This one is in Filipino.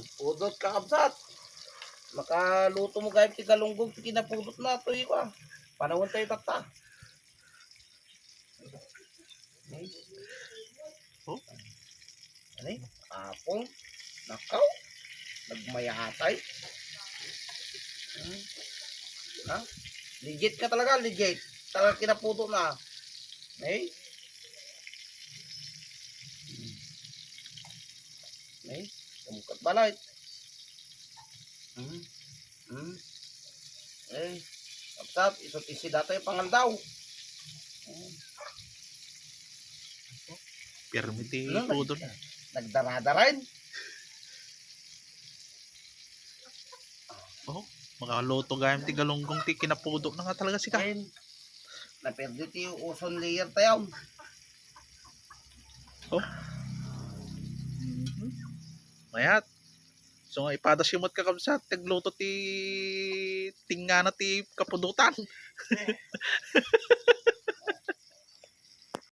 Nagpudot ka kabsat. Makaluto mo gayam ti galunggong ti kinapudot na to iwa. Panahon tayo tata. Oh? Ano Apong. Nakaw. Nagmayatay. Hmm. Ha? Legit ka talaga, legit. Talaga kinaputo na. Eh? Eh? Kamukat balay. Hmm. Hmm. Eh. Kapsat, isot isi data yung pangaldaw. Hmm. Permiti Ano, pudot. Nagdarada rin. Oh, makaluto gayam ti galunggong ti kinapudok na nga talaga si ka. Kain. Naperde ti ozone layer tayo. Mayat. So nga ipada simot ka kabsat, tagluto ti tinga na ti kapudutan.